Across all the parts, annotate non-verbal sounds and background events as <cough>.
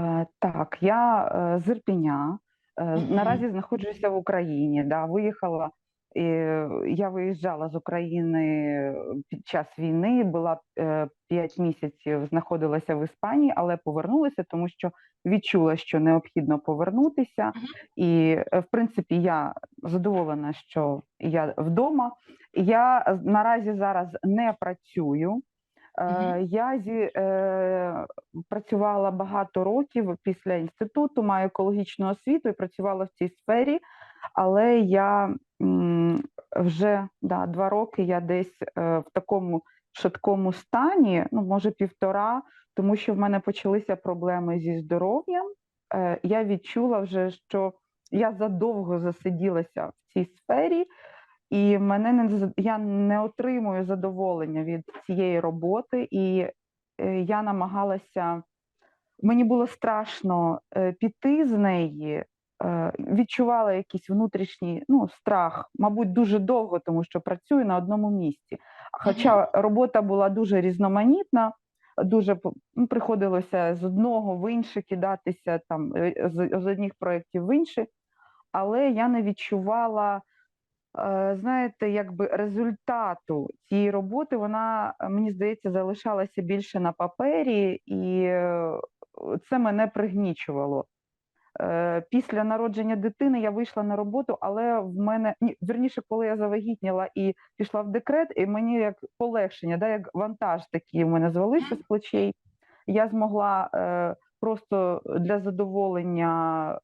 Е, Так, я з Ірпеня. Е, Наразі знаходжуся в Україні. Да, виїхала. і, Я виїжджала з України під час війни, була п'ять місяців, знаходилася в Іспанії, але повернулася, тому що відчула, що необхідно повернутися. І, в принципі, я задоволена, що я вдома. Я наразі зараз не працюю. Мгм. Я зі, е, працювала багато років після інституту, маю екологічну освіту і працювала в цій сфері, але я м, вже да, два роки я десь е, в такому шаткому стані, ну може півтора, тому що в мене почалися проблеми зі здоров'ям. Е, Я відчула вже, що я задовго засиділася в цій сфері, і мене не я не отримую задоволення від цієї роботи, і е, я намагалася. Мені було страшно е, піти з неї, е, відчувала якийсь внутрішній ну, страх, мабуть, дуже довго, тому що працюю на одному місці. Хоча робота була дуже різноманітна, дуже ну, приходилося з одного в інше кидатися там з, з одних проєктів в інші, але я не відчувала знаєте, якби результату цієї роботи, вона, е, мені здається, залишалася більше на папері, і е, це мене пригнічувало. Е, Після народження дитини я вийшла на роботу, але в мене ні, вірніше, коли я завагітніла і пішла в декрет, і мені як полегшення, да, як вантаж такий в мене звалився з плечей. Я змогла е, просто для задоволення е,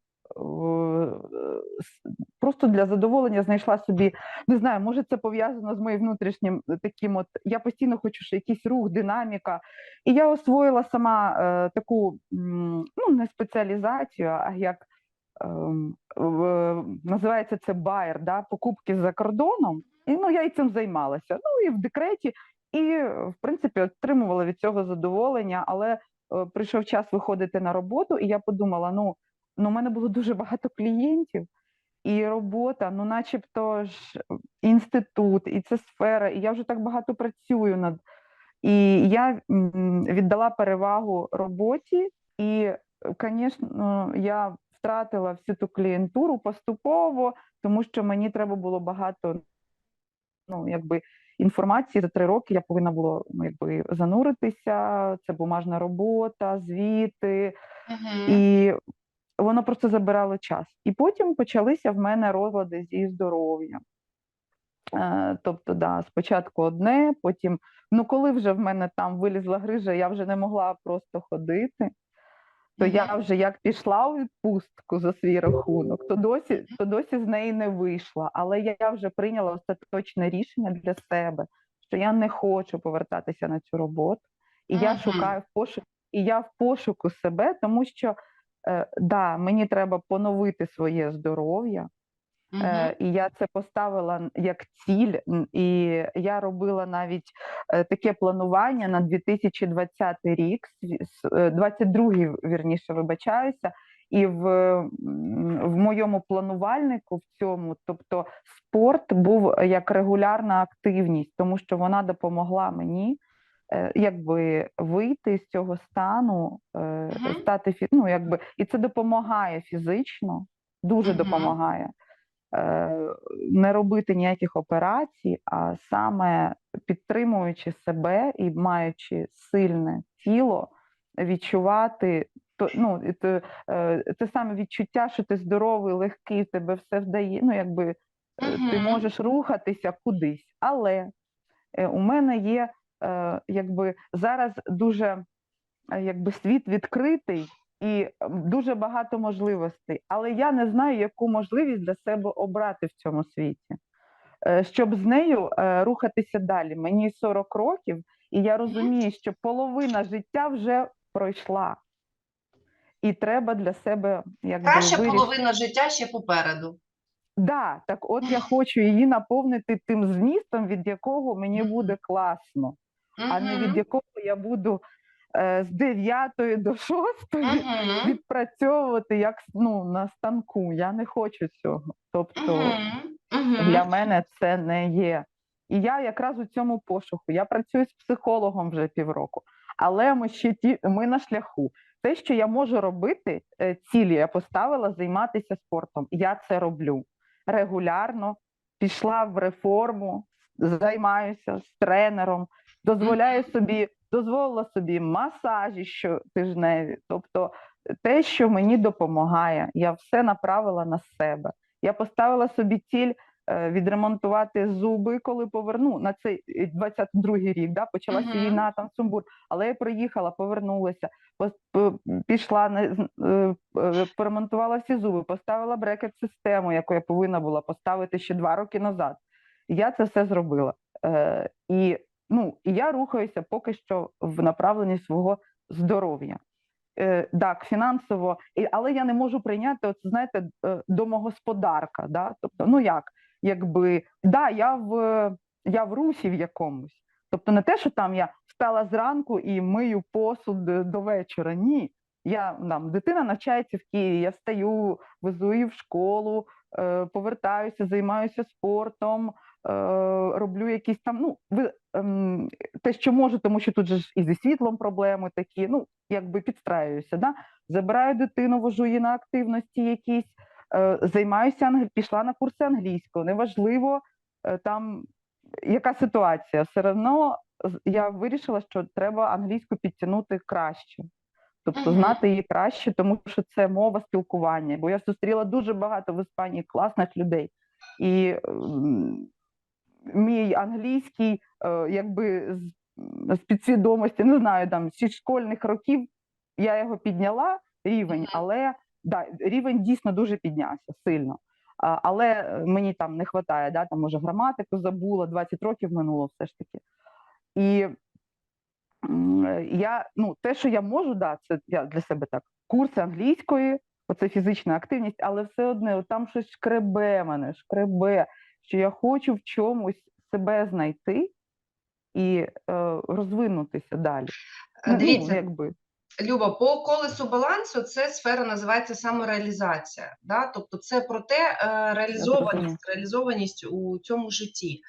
просто для задоволення знайшла собі, не знаю, може це пов'язано з моїм внутрішнім е, таким от. Я постійно хочу, що якийсь рух, динаміка. І я освоїла сама е, таку ну, не спеціалізацію, а як ем, в, називається це байер, да, покупки за кордоном. І ну, я і цим займалася. Ну і в декреті, і в принципі отримувала від цього задоволення, але е, прийшов час виходити на роботу, і я подумала: ну, ну, у мене було дуже багато клієнтів, і робота, ну, начебто ж інститут, і це сфера, і я вже так багато працюю над. І я віддала перевагу роботі, і, звісно, я втратила всю ту клієнтуру поступово, тому що мені треба було багато ну, якби, інформації за три роки. Я повинна була ну, якби, зануритися. Це бумажна робота, звіти, Мгм. і воно просто забирало час. І потім почалися в мене розлади зі здоров'ям. Е, Тобто, да, спочатку одне, потім, ну коли вже в мене там вилізла грижа, я вже не могла просто ходити, то я вже як пішла у відпустку за свій рахунок, то досі, то досі з неї не вийшла. Але я, я вже прийняла остаточне рішення для себе, що я не хочу повертатися на цю роботу. І я шукаю в пошуку, і я в пошуку себе, тому що е, да, мені треба поновити своє здоров'я. Е, І я це поставила як ціль, і я робила навіть е, таке планування на 2020 рік, сві- с- е, 22-й, вірніше, вибачаюся. І в, в моєму планувальнику в цьому, тобто спорт був як регулярна активність, тому що вона допомогла мені якби вийти з цього стану, е, Мгм. стати ну, якби, і це допомагає фізично, дуже Мгм. допомагає е, не робити ніяких операцій, а саме підтримуючи себе і маючи сильне тіло, відчувати то, ну, те, е, те саме відчуття, що ти здоровий, легкий, тебе все вдає. Ну, якби е, ти можеш рухатися кудись. Але е, у мене є е, якби зараз дуже е, якби світ відкритий і дуже багато можливостей, але я не знаю, яку можливість для себе обрати в цьому світі, е, щоб з нею е, рухатися далі. Мені 40 років, і я розумію, що половина життя вже пройшла, і треба для себе якби Краща вирішити. половина життя ще попереду. Да, так от я хочу її наповнити тим змістом, від якого мені буде класно а не від якого я буду е, з 9 до 6 Мгм. відпрацьовувати як ну, на станку. Я не хочу цього. Тобто. Мгм. для мене це не є. І я якраз у цьому пошуку. Я працюю з психологом вже півроку, але ми ще ті, ми на шляху. те, що я можу робити, е, цілі я поставила займатися спортом. Я це роблю регулярно. Пішла в реформу, займаюся з тренером, дозволяю собі, дозволила собі масажі щотижневі. Тобто те, що мені допомагає, я все направила на себе. Я поставила собі ціль е, відремонтувати зуби, коли поверну на цей е, 22-й рік. Да, почалася Мгм. війна, там сумбур. Але я приїхала, повернулася, пішла е, е, поремонтувала всі зуби, поставила брекет-систему, яку я повинна була поставити ще два роки назад. Я це все зробила. Е, і ну, і я рухаюся поки що в направленні свого здоров'я. Е, так, фінансово, але я не можу прийняти, от, знаєте, е, домогосподарка. Да? Тобто, ну як, якби, да, я в, я в русі в якомусь. Тобто не те, що там я встала зранку і мию посуд е, до вечора. Ні. Я там дитина навчається в Києві, я встаю, везу її в школу, е, повертаюся, займаюся спортом, роблю якісь там, ну, ви, ем, те, що можу, тому що тут же ж і зі світлом проблеми такі, ну, якби підстраююся. Да? Забираю дитину, вожу її на активності якісь, е, займаюся, пішла на курси англійського. Неважливо е, там, яка ситуація, все одно я вирішила, що треба англійську підтягнути краще. Тобто знати її краще, тому що це мова спілкування. Бо я зустріла дуже багато в Іспанії класних людей. І ем, мій англійський, е, якби з, з підсвідомості, не знаю, там зі школьних років я його підняла рівень, але да, рівень дійсно дуже піднявся сильно. Але е, мені там не вистачає, да, там може граматику забула, 20 років минуло все ж таки. І е, я, ну, те, що я можу, да, це я для себе так. Курси англійської, оце фізична активність, але все одне, там щось шкребе мене, шкребе, що я хочу в чомусь себе знайти і е, розвинутися далі. Е, Ну, Дивіться, якби. Люба, по колесу балансу це сфера називається самореалізація. Да? Тобто це про те е, реалізованість, реалізованість у цьому житті.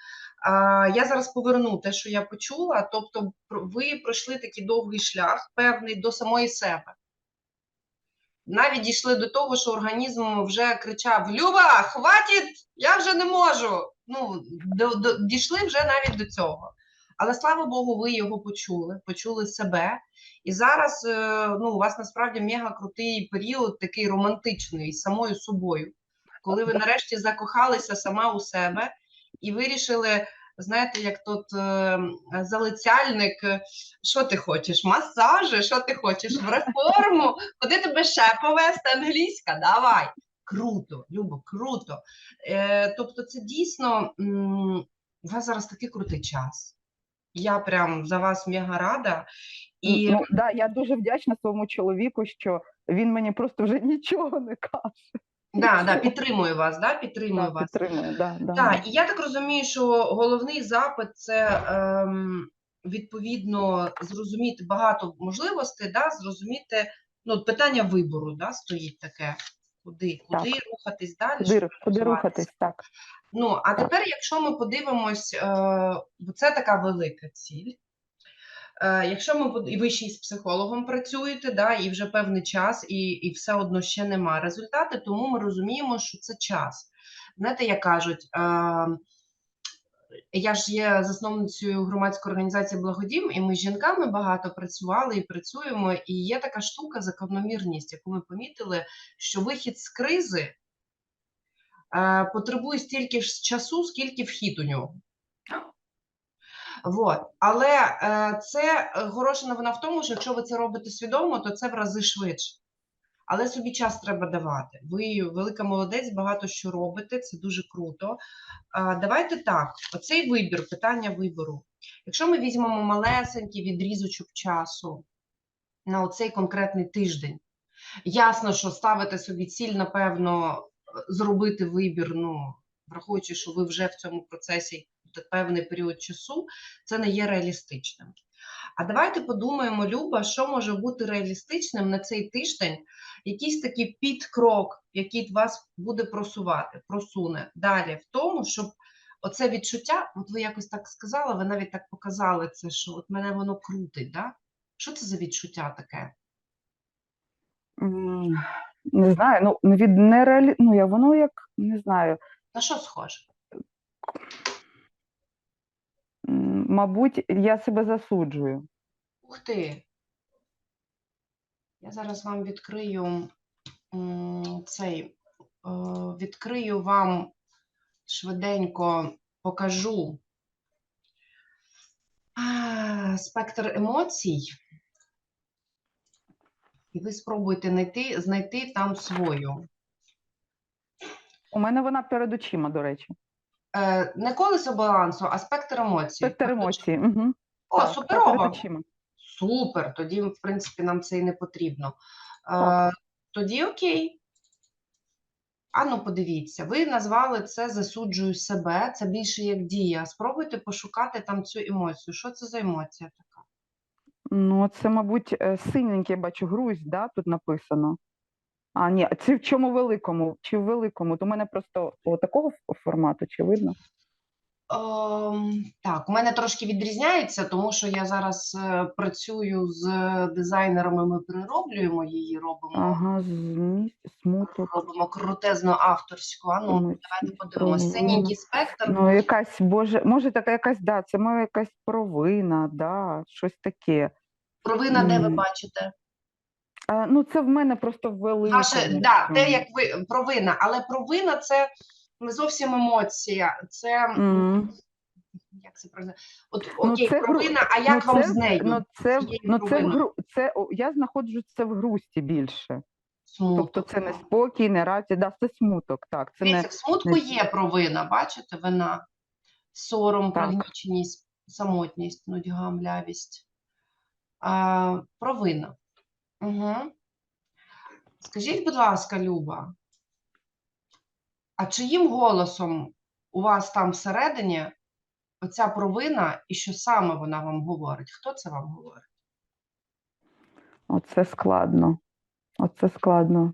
А, я зараз поверну те, що я почула. Тобто, ви пройшли такий довгий шлях, певний до самої себе. Навіть дійшли до того, що організм вже кричав: Люба, хватить, я вже не можу. Ну, до, до, дійшли вже навіть до цього. Але слава Богу, ви його почули, почули себе. І зараз е, ну, у вас насправді мега крутий період, такий романтичний з самою собою, коли ви нарешті закохалися сама у себе і вирішили, знаєте, як тут е, залицяльник, що ти хочеш? Масажі, що ти хочеш? В реформу? Куди тебе ще повести? Англійська? Давай. Круто, Любо, круто. Е, тобто, це дійсно у вас зараз такий крутий час. Я прям за вас мега рада. І Ну, да, я дуже вдячна своєму чоловіку, що він мені просто вже нічого не каже. Да, да, підтримую вас, да, підтримую вас. підтримує, да, да, Так, і я так розумію, що головний запит це ем, відповідно зрозуміти багато можливостей, да, зрозуміти ну, питання вибору, да, стоїть таке. Куди, куди рухатись далі? Куди, куди рухатись, так. Ну, а тепер, якщо ми подивимось, е, бо це така велика ціль. Е, якщо ми і ви ще з психологом працюєте, да, і вже певний час, і, і все одно ще нема результати, тому ми розуміємо, що це час. Знаєте, як кажуть, е, я ж є засновницею громадської організації Благодім, і ми з жінками багато працювали і працюємо. І є така штука закономірність, яку ми помітили, що вихід з кризи е, потребує стільки ж часу, скільки вхід у нього. Вот. Але е, це е, хороша новина в тому, що якщо ви це робите свідомо, то це в рази швидше. Але собі час треба давати. Ви велика молодець, багато що робите, це дуже круто. А, давайте так: оцей вибір, питання вибору. Якщо ми візьмемо малесенький відрізочок часу на оцей конкретний тиждень, ясно, що ставити собі ціль, напевно, зробити вибір, ну, враховуючи, що ви вже в цьому процесі певний період часу, це не є реалістичним. А давайте подумаємо, Люба, що може бути реалістичним на цей тиждень, якийсь такий підкрок, який вас буде просувати, просуне далі в тому, щоб оце відчуття, от ви якось так сказали, ви навіть так показали це, що от мене воно крутить. Да? Що це за відчуття таке? Не знаю, ну від нереалі... ну я воно як не знаю. На що схоже? Мабуть, я себе засуджую. Ух ти. Я зараз вам відкрию цей, е, відкрию вам швиденько покажу спектр емоцій. І ви спробуйте знайти, знайти там свою. У мене вона перед очима, до речі. Е, не колесо балансу, а спектр емоцій. Спектр емоцій. Угу. О, так, суперово. Супер, тоді, в принципі, нам це і не потрібно. Е, тоді окей. Ану, подивіться, ви назвали це засуджую себе, це більше як дія. Спробуйте пошукати там цю емоцію. Що це за емоція така? Ну, це, мабуть, е, синеньке, я бачу, грусть, да, тут написано. А, ні, це в чому великому? Чи в великому? То мене просто такого формату, чи видно? Ем, так, у мене трошки відрізняється, тому що я зараз е, працюю з дизайнерами, ми перероблюємо її, робимо, Ага, смуток. робимо крутезно авторську. Ану, емоції, давайте подивимося. провина. Синенький спектр. Ну, якась, боже, може така якась, да, це моя якась провина, да, щось таке. Провина, де ви бачите? Ну, це в мене просто велика. Ваше, да, те, як ви провина, але провина це не зовсім емоція. Це м, як це правильно? От Ну, окей, це гру- провина, а як ну, вам це, з нею? Ну, це, цією ну, це, в провиною? гру, це, о, я знаходжу це в грусті більше. Смуток. Тобто це не спокій, не радість, да, це смуток, так. Це Дивіться, не, в смутку не- є провина, бачите, вина, сором, Так. пригніченість, самотність, нудьга, млявість. А, провина. Угу. Скажіть, будь ласка, Люба, а чиїм голосом у вас там всередині оця провина і що саме вона вам говорить? Хто це вам говорить? оце складно. Оце складно.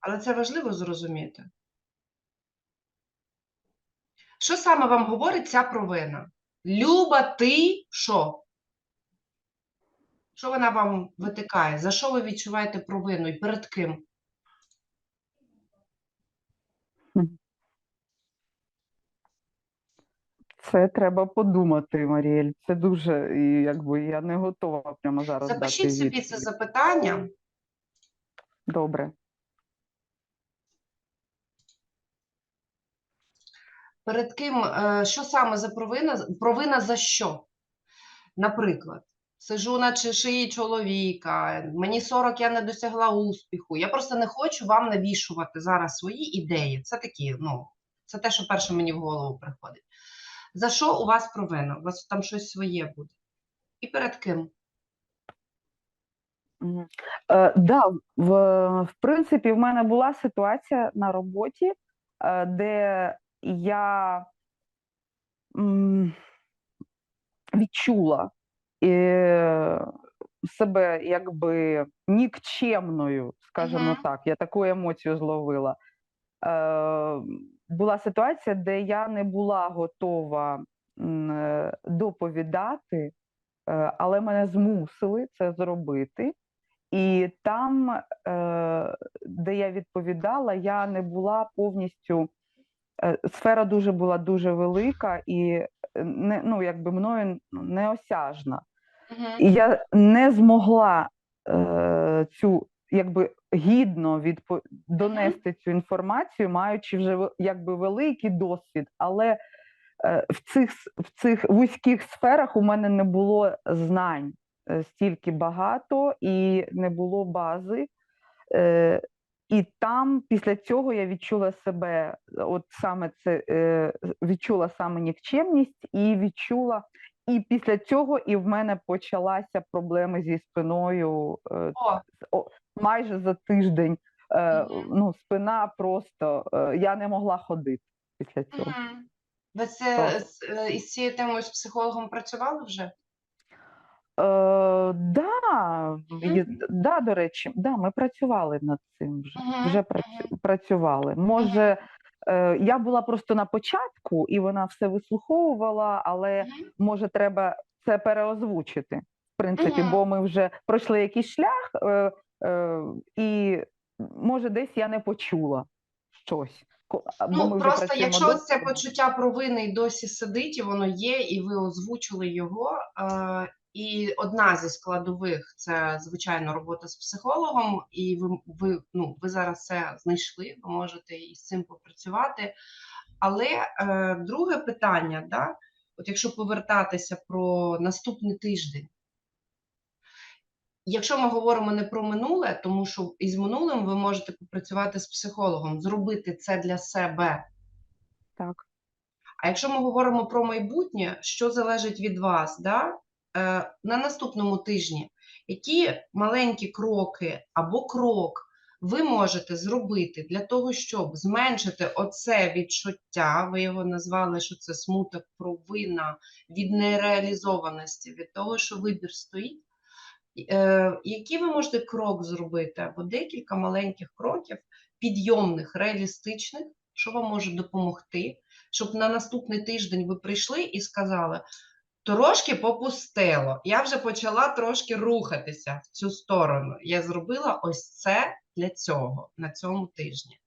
Але це важливо зрозуміти. Що саме вам говорить ця провина? Люба, ти що? Що вона вам витикає? За що ви відчуваєте провину і перед ким? Це треба подумати, Маріель. Це дуже, і якби я не готова прямо зараз дати Запишіть собі це запитання. Добре. Перед ким, е, що саме за провина? Провина за що? Наприклад, сижу на шиї чоловіка, мені 40, я не досягла успіху. Я просто не хочу вам навішувати зараз свої ідеї. Це такі, ну, це те, що перше мені в голову приходить. За що у вас провина? У вас там щось своє буде. І перед ким? Е, да, в, в принципі, в мене була ситуація на роботі, е, де я відчула е, себе якби нікчемною, скажімо Мгм. так. Я таку емоцію зловила. Е, була ситуація, де я не була готова е, доповідати, але мене змусили це зробити. І там, де я відповідала, я не була повністю. Е, Сфера дуже була дуже велика і е, не, ну, якби мною неосяжна. Мгм. І я не змогла е, цю якби гідно відпо... донести цю інформацію, маючи вже якби великий досвід, але е, в цих в цих вузьких сферах у мене не було знань е, стільки багато і не було бази. Е, і там після цього я відчула себе, от саме це е, відчула саме нікчемність, і відчула, і після цього і в мене почалася проблеми зі спиною е, О, майже за тиждень. Е, ну, спина просто я не могла ходити після цього. ви це Так. з- із цією темою з психологом працювали вже? Е, да, да, до речі, да, ми працювали над цим вже. Мгм, Вже працю, працювали. Може, е, я була просто на початку, і вона все вислуховувала, але може, треба це переозвучити. в принципі, бо ми вже пройшли якийсь шлях, е, е, і може десь я не почула щось. Ми Ну просто якщо досить це почуття провини й досі сидить, і воно є, і ви озвучили його. І одна зі складових це звичайно робота з психологом, і ви, ви, ну, ви зараз це знайшли, ви можете із цим попрацювати. Але е, друге питання, да, от якщо повертатися про наступний тиждень. Якщо ми говоримо не про минуле, тому що із минулим ви можете попрацювати з психологом, зробити це для себе. Так. А якщо ми говоримо про майбутнє, що залежить від вас, да? Е, на наступному тижні, які маленькі кроки або крок ви можете зробити для того, щоб зменшити оце відчуття, ви його назвали, що це смуток, провина від нереалізованості, від того, що вибір стоїть. Е, який ви можете крок зробити, або декілька маленьких кроків, підйомних, реалістичних, що вам може допомогти, щоб на наступний тиждень ви прийшли і сказали: трошки попустило, я вже почала трошки рухатися в цю сторону. Я зробила ось це для цього на цьому тижні.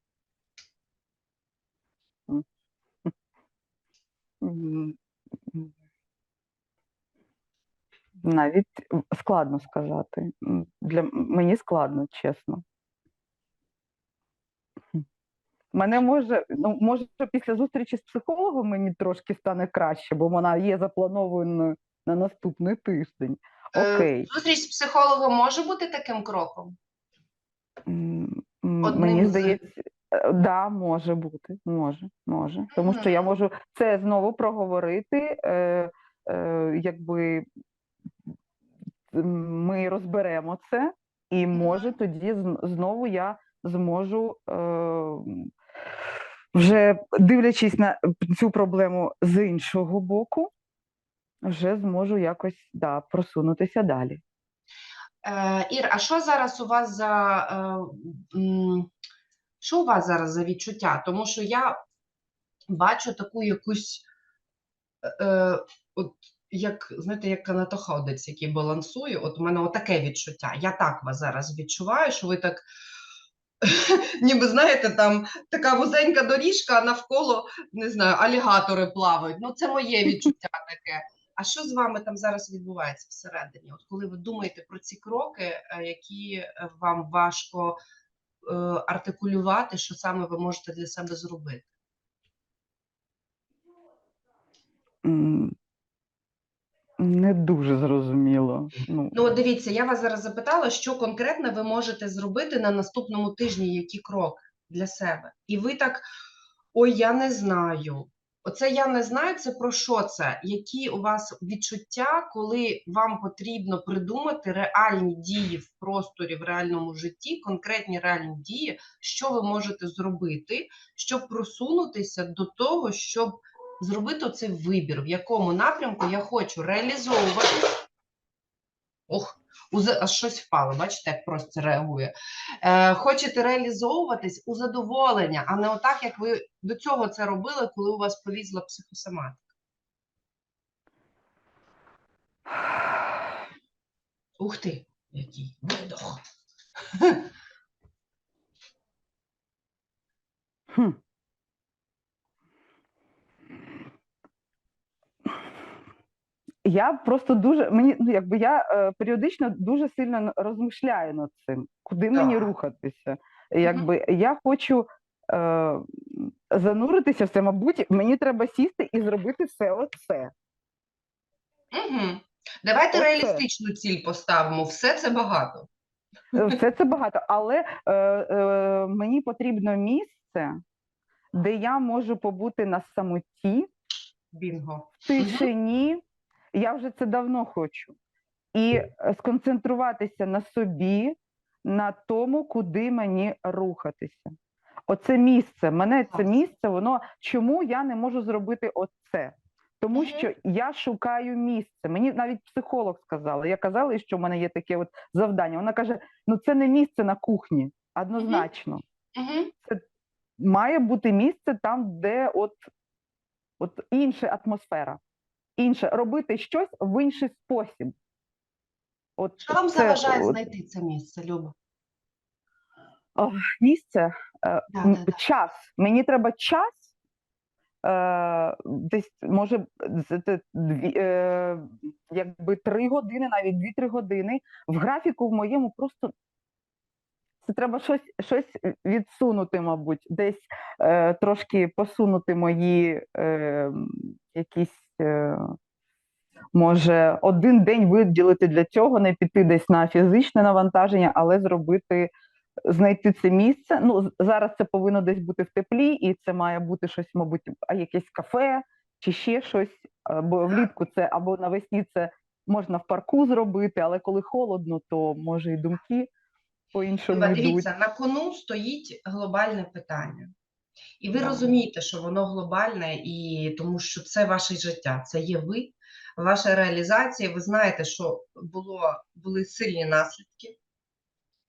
Навіть складно сказати. Для мені складно, чесно. Мене може, ну може після зустрічі з психологом мені трошки стане краще, бо вона є запланованою на наступний тиждень. Е, Окей. Зустріч з психологом може бути таким кроком? М, м, Одним Мені з- здається, е, да, може бути, може, може. Тому що я можу це знову проговорити, е, е, якби ми розберемо це, і може тоді зн- знову я зможу, е, вже дивлячись на цю проблему з іншого боку, вже зможу якось да, просунутися далі. Е, Ір, а що зараз у вас за е, що у вас зараз за відчуття? Тому що я бачу таку якусь, е, от як знаєте, як канатоходець, який балансує. От у мене отаке відчуття. Я так вас зараз відчуваю, що ви так. <laughs> Ніби знаєте, там така вузенька доріжка, а навколо не знаю, алігатори плавають. Ну, це моє <laughs> відчуття таке. А що з вами там зараз відбувається всередині? От коли ви думаєте про ці кроки, е, які е, вам важко е, артикулювати, що саме ви можете для себе зробити? Не дуже зрозуміло. Ну, Ну, дивіться, я вас зараз запитала, що конкретно ви можете зробити на наступному тижні, які кроки для себе. І ви так, ой, я не знаю. Оце я не знаю, це про що це? Які у вас відчуття, коли вам потрібно придумати реальні дії в просторі, в реальному житті, конкретні реальні дії, що ви можете зробити, щоб просунутися до того, щоб зробити цей вибір, в якому напрямку я хочу реалізовувати. Ох, аж щось впало, бачите, як просто реагує. Е, хочете реалізовуватись у задоволення, а не отак, як ви до цього це робили, коли у вас полізла психосоматика. Ух ти, який видох. Хм. Я просто дуже мені ну якби я е, періодично дуже сильно розмишляю над цим, куди мені рухатися. Якби я хочу е, зануритися в це, мабуть, мені треба сісти і зробити все оце. Угу. Давайте Оце. реалістичну ціль поставимо. Все це багато. Е, Все це багато, але е, е, мені потрібно місце, де я можу побути на самоті, Бінго. в тишині. Я вже це давно хочу. І е, сконцентруватися на собі, на тому, куди мені рухатися. Оце місце, мене це місце, воно чому я не можу зробити оце? Тому що я шукаю місце. Мені навіть психолог сказала. Я казала, що в мене є таке от завдання. Вона каже: ну це не місце на кухні, однозначно. Угу. Має бути місце там, де от, от інша атмосфера. Інше робити щось в інший спосіб. От Що вам це, заважає от, знайти це місце, Люба? місце, е, Да, да, да. час. Мені треба час. Е, десь може е, якби три години, навіть дві-три години. В графіку в моєму просто це треба щось, щось відсунути, мабуть, десь е, трошки посунути мої е, якісь. Е, Може, один день виділити для цього, не піти десь на фізичне навантаження, але зробити, знайти це місце. Ну, зараз це повинно десь бути в теплі, і це має бути щось, мабуть, якесь кафе чи ще щось. Бо влітку це або навесні це можна в парку зробити, але коли холодно, то може і думки Люба, йдуть. дивіться, на кону стоїть глобальне питання. І ви розумієте, що воно глобальне, і тому що це ваше життя, це є ви, ваша реалізація. Ви знаєте, що було, були сильні наслідки.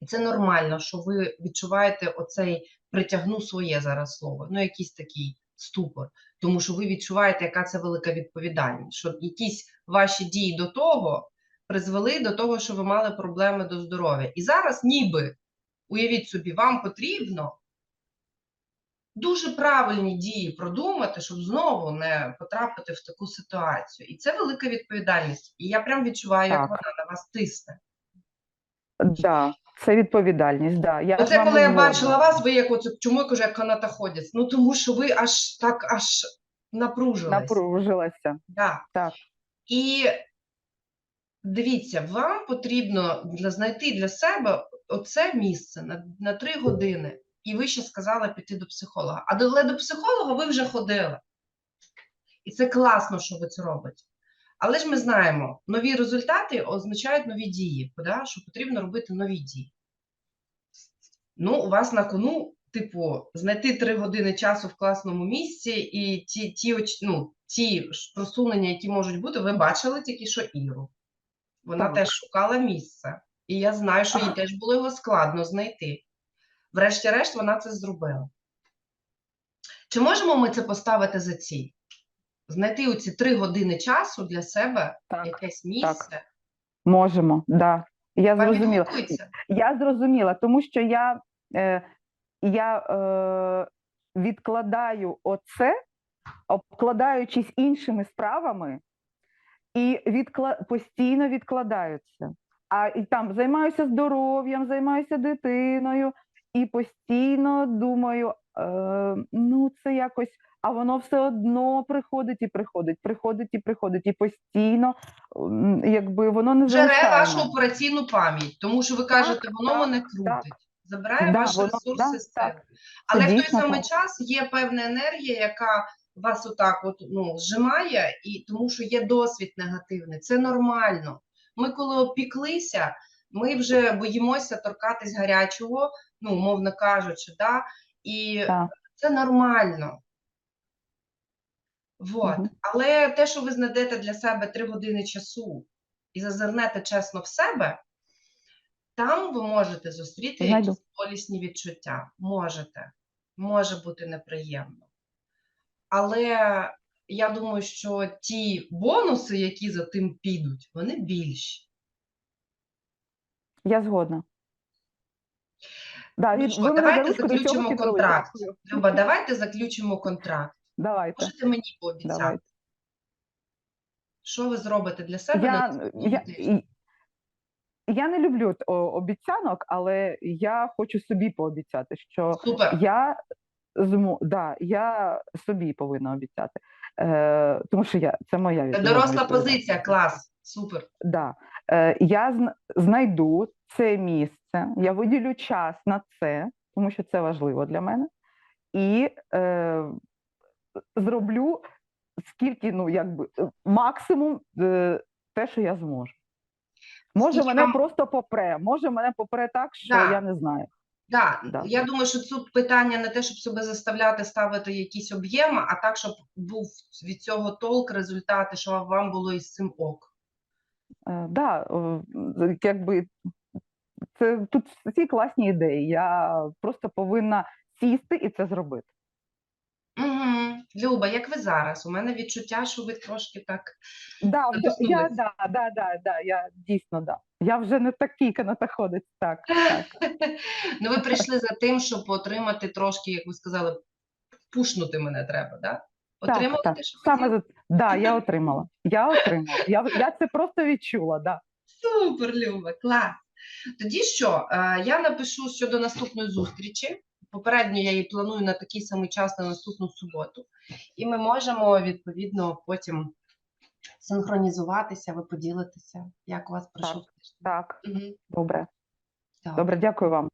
І це нормально, що ви відчуваєте оцей притягну своє зараз слово, ну якийсь такий ступор, тому що ви відчуваєте, яка це велика відповідальність, що якісь ваші дії до того призвели до того, що ви мали проблеми до здоров'я. І зараз, ніби, уявіть собі, вам потрібно дуже правильні дії продумати, щоб знову не потрапити в таку ситуацію. І це велика відповідальність. І я прям відчуваю, як вона на вас тисне. Да, це відповідальність. Да. Я Оце коли я згодна. бачила вас, ви як оце, чому я кажу, як канатоходець? Ну тому що ви аж так аж напружились. Напружилася. Да. Так. І дивіться, вам потрібно для знайти для себе оце місце на, на три години. І ви ще сказали піти до психолога. А до, але до психолога ви вже ходили. І це класно, що ви це робите. Але ж ми знаємо, нові результати означають нові дії, да? що потрібно робити нові дії. Ну, у вас на кону, типу, знайти три години часу в класному місці, і ті, ті, ну, ті просунення, які можуть бути, ви бачили тільки що Іру. Вона Так. теж шукала місце. І я знаю, що їй <laughs> теж було його складно знайти. Врешті-решт, вона це зробила. Чи можемо ми це поставити за ціль? Знайти оці три години часу для себе, Так, якесь місце. можемо, да. Я Вам зрозуміла. Я зрозуміла, тому що я, е, я е, відкладаю оце, обкладаючись іншими справами, і відкла... постійно відкладаю це. А і там займаюся здоров'ям, займаюся дитиною, і постійно думаю, е, ну це якось, а воно все одно приходить і приходить, приходить і приходить, і постійно, якби воно не Жере вашу операційну пам'ять, тому що ви кажете, воно так, мене крутить, забирає Да, ваш воно- ресурс да, із так. Але в той самий час є певна енергія, яка вас отак от, ну, зжимає, і тому що є досвід негативний. Це нормально. Ми коли опіклися, ми вже боїмося торкатись гарячого, ну, умовно кажучи, да? і Так. це нормально. Вот. Мгм. Але те, що ви знайдете для себе три години часу і зазирнете чесно в себе, там ви можете зустріти Знайду. якісь болісні відчуття. Можете. Може бути неприємно. Але я думаю, що ті бонуси, які за тим підуть, вони більші. Я згодна. Да, Ну що, давайте ручку заключимо контракт. Люба, давайте заключимо контракт. Давайте. Можете мені пообіцяти, Давайте. що ви зробите для себе? Я, наступному я, я не люблю обіцянок, але я хочу собі пообіцяти, що Супер. я змо, да, я собі повинна обіцяти. Е, тому що я це моя Це доросла позиція, клас. Супер. Да. Е, я зн- знайду це місце, я виділю час на це, тому що це важливо для мене, і е, зроблю скільки, ну, якби е, максимум е, те, що я зможу. Може, мене вам- просто попре, може, мене попре так, що Да. я не знаю. Да, Да. я думаю, що тут питання не те, щоб себе заставляти ставити якісь об'єми, а так, щоб був від цього толк, результати, що вам було із цим ок. Е, да, якби це тут всі класні ідеї. Я просто повинна сісти і це зробити. Угу. Люба, як ви зараз? У мене відчуття, що ви трошки так. Да, я, да, да, да, да, я дійсно да. Я вже не такий канатоходець. Так, так. Ну, ви прийшли за тим, щоб отримати трошки, як ви сказали, пушнути мене треба, да? Отримали так, те, що Саме за да, я отримала. Я отримала. Я, я це просто відчула. Да. Супер, Люба, клас. Тоді що, е, я напишу щодо наступної зустрічі. Попередньо я її планую на такий самий час на наступну суботу. І ми можемо відповідно потім синхронізуватися, ви поділитеся, як у вас пройшов тиждень. Так, Мгм. добре. Так. Добре, дякую вам.